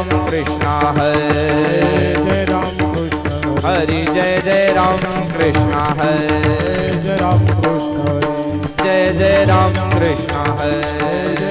Jai Ram Krishna Hari Jai Jai Ram Krishna Hari Jai Jai Ram Krishna Hari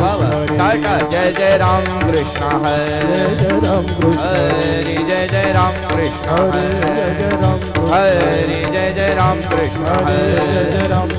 Baba Tata Jai Jai Ram Krishna Hari Hari Jai Jai Ram Krishna Hari Hari Jai Jai Ram Krishna Hari